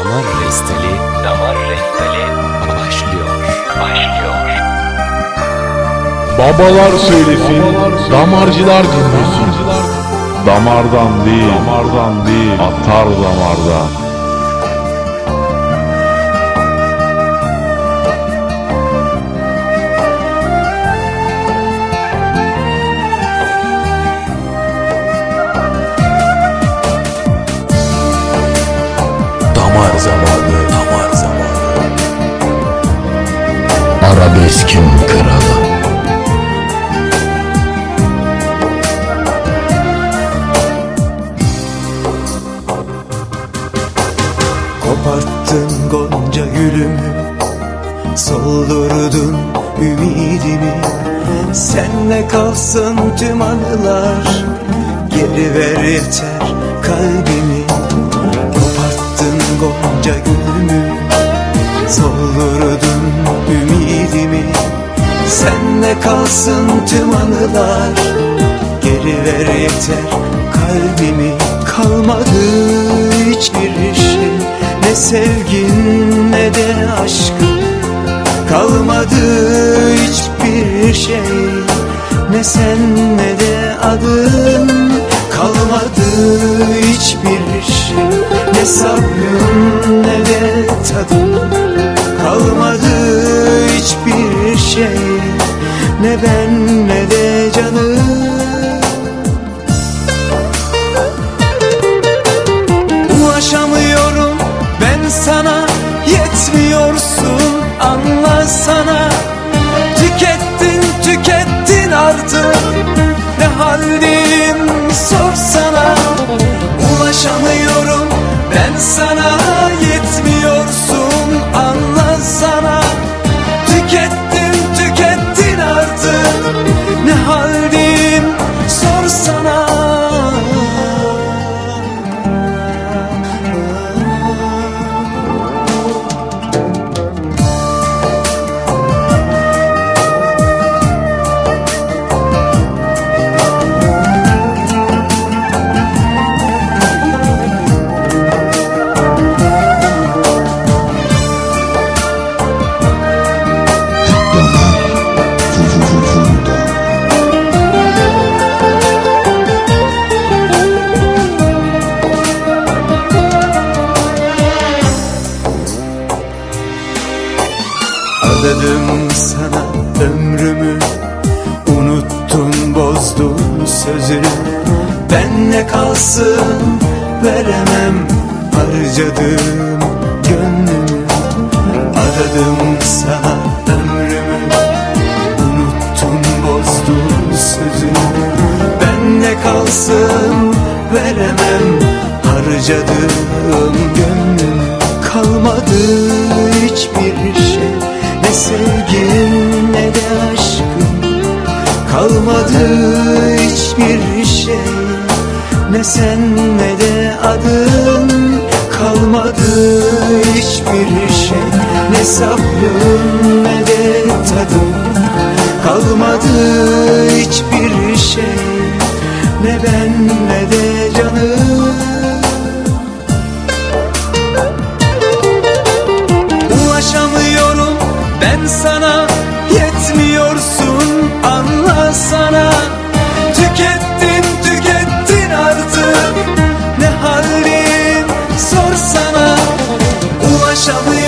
Damar Resteli, Damar Resteli başlıyor. Başlıyor. Babalar söylesin, damarcılar dinlesin. Damardan değil, damardan değil, atar damardan. Arabeskin kralı Koparttın gonca gülümü Soldurdun ümidimi. Senle kalsın tüm anılar Geri ver yeter kalbimi. Koparttın gonca gülümü Soldurdun Senle kalsın tüm anılar. Geri ver yeter kalbimi. Kalmadı hiçbir şey. Ne sevgin ne de aşkın. Kalmadı hiçbir şey. Ne sen ne de adın. Kalmadı hiçbir şey. Ne sabrın anlasana Tükettin tükettin artık. Ne haldeyim sorsana. Ulaşamıyorum ben sana Adadım sana ömrümü. Unuttun bozdun sözünü. Benle kalsın veremem. Harcadım gönlümü. Adadım sana ömrümü. Unuttun bozdun sözünü. Benle kalsın veremem. Harcadım gönlümü. Kalmadı hiçbir adın Kalmadı hiçbir şey. Ne sabrın ne de tadın Kalmadı hiçbir şey. Ne ben ne de shall we